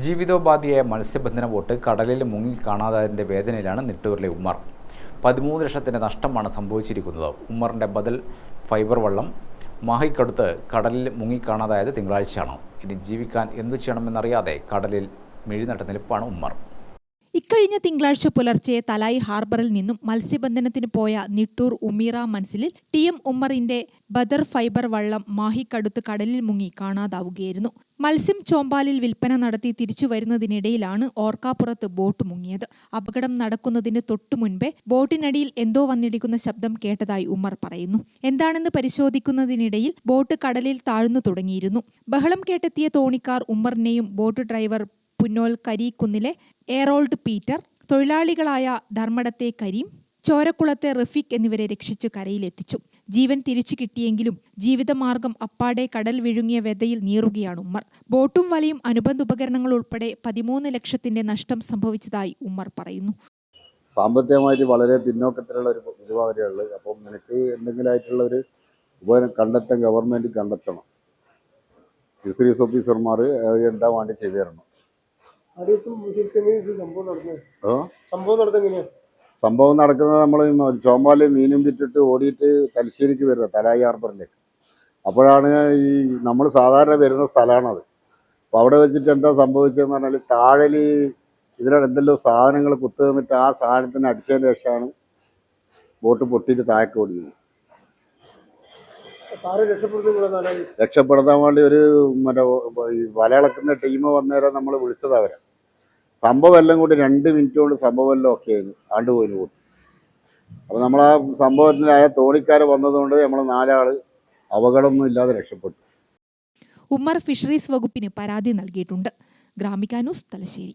ജീവിതോപാധിയായ മത്സ്യബന്ധന ബോട്ട് കടലിൽ മുങ്ങി കാണാതായതിന്റെ വേദനയിലാണ് നിട്ടൂരിലെ ഉമ്മർ. പതിമൂന്ന് ലക്ഷത്തിന്റെ നഷ്ടമാണ് സംഭവിച്ചിരിക്കുന്നത്. ഉമ്മറിന്റെ ബദൽ ഫൈബർ വള്ളം മാഹിക്കടുത്ത് കടലിൽ മുങ്ങി കാണാതായത് തിങ്കളാഴ്ചയാണ്. ഇനി ജീവിക്കാൻ എന്തു ചെയ്യണമെന്നറിയാതെ കടലിൽ മിഴിനട്ട നിൽപ്പാണ് ഉമ്മർ. ഇക്കഴിഞ്ഞ തിങ്കളാഴ്ച പുലർച്ചെ തലായി ഹാർബറിൽ നിന്നും മത്സ്യബന്ധനത്തിന് പോയ നിട്ടൂർ ഉമീറ മൻസിലിൽ ടി എം ഉമ്മറിന്റെ ബദർ ഫൈബർ വള്ളം മാഹിക്കടുത്ത് കടലിൽ മുങ്ങി കാണാതാവുകയായിരുന്നു. മത്സ്യം ചോമ്പാലിൽ വിൽപ്പന നടത്തി തിരിച്ചു വരുന്നതിനിടയിലാണ് ഓർക്കാപ്പുറത്ത് ബോട്ട് മുങ്ങിയത്. അപകടം നടക്കുന്നതിന് തൊട്ടു മുൻപേ ബോട്ടിനടിയിൽ എന്തോ വന്നിടിക്കുന്ന ശബ്ദം കേട്ടതായി ഉമ്മർ പറയുന്നു. എന്താണെന്ന് പരിശോധിക്കുന്നതിനിടയിൽ ബോട്ട് കടലിൽ താഴ്ന്നു തുടങ്ങിയിരുന്നു. ബഹളം കേട്ടെത്തിയ തോണിക്കാർ ഉമ്മറിനെയും ബോട്ട് ഡ്രൈവർ പുന്നോൽ കരീക്കുന്നിലെ എയറോൾഡ് പീറ്റർ തൊഴിലാളികളായ ധർമ്മടത്തെ കരീം ചോരക്കുളത്തെ റഫീഖ് എന്നിവരെ രക്ഷിച്ചു കരയിലെത്തിച്ചു. ജീവൻ തിരിച്ചു കിട്ടിയെങ്കിലും ജീവിതമാർഗം അപ്പാടെ കടൽ വിഴുങ്ങിയ വെതയിൽ നീറുകയാണ് ഉമ്മർ. ബോട്ടും വലയും അനുബന്ധ ഉപകരണങ്ങൾ ഉൾപ്പെടെ പതിമൂന്ന് ലക്ഷത്തിന്റെ നഷ്ടം സംഭവിച്ചതായി ഉമ്മർ പറയുന്നു. സാമ്പത്തികമായിട്ട് വളരെ പിന്നോക്കത്തിലുള്ള ഒരു വിഭാഗമുള്ളത് അപ്പം നിനക്ക് എന്തെങ്കിലും ആയിട്ടുള്ള ഒരു ഉപകരണം കണ്ടെത്താൻ ഗവൺമെന്റ് കണ്ടെത്തണം ഫിഷറീസ് ഓഫീസർമാർ എന്താ വേണ്ടി ചെയ്തു തരണം? സംഭവം നടക്കുന്നത് നമ്മൾ ചോമ്പാൽ മീനും വിറ്റിട്ട് ഓടിയിട്ട് തലശ്ശേരിക്ക് വരുന്നത് തലായി ഹാർബറിലേക്ക്. അപ്പോഴാണ് ഈ നമ്മൾ സാധാരണ വരുന്ന സ്ഥലമാണത് അപ്പോൾ അവിടെ വെച്ചിട്ട് എന്താ സംഭവിച്ചതെന്ന് പറഞ്ഞാൽ താഴൽ ഇതിനോട് എന്തെല്ലോ സാധനങ്ങൾ കുത്തു നിന്നിട്ട് ആ സാധനത്തിന് അടിച്ചതിന് ശേഷമാണ് ബോട്ട് പൊട്ടിയിട്ട് താഴേക്ക് നാലായി രക്ഷപ്പെടുത്താൻ വേണ്ടി ഒരു മറ്റേ ഈ വലയിളക്കുന്ന ടീം വന്നേരം നമ്മൾ വിളിച്ചത് അവരെ. സംഭവം എല്ലാം കൂടി രണ്ട് മിനിറ്റ് കൊണ്ട് സംഭവം എല്ലാം ഒക്കെ ആയിരുന്നു. ആണ്ടുപോയിന് കൂടി. അപ്പം നമ്മൾ ആ സംഭവത്തിനായ തോണിക്കാർ വന്നതുകൊണ്ട് നമ്മൾ നാലാൾ അപകടമൊന്നും ഇല്ലാതെ രക്ഷപ്പെട്ടു. ഉമ്മർ ഫിഷറീസ് വകുപ്പിന് പരാതി നൽകിയിട്ടുണ്ട്. ഗ്രാമിക ന്യൂസ് തലശ്ശേരി.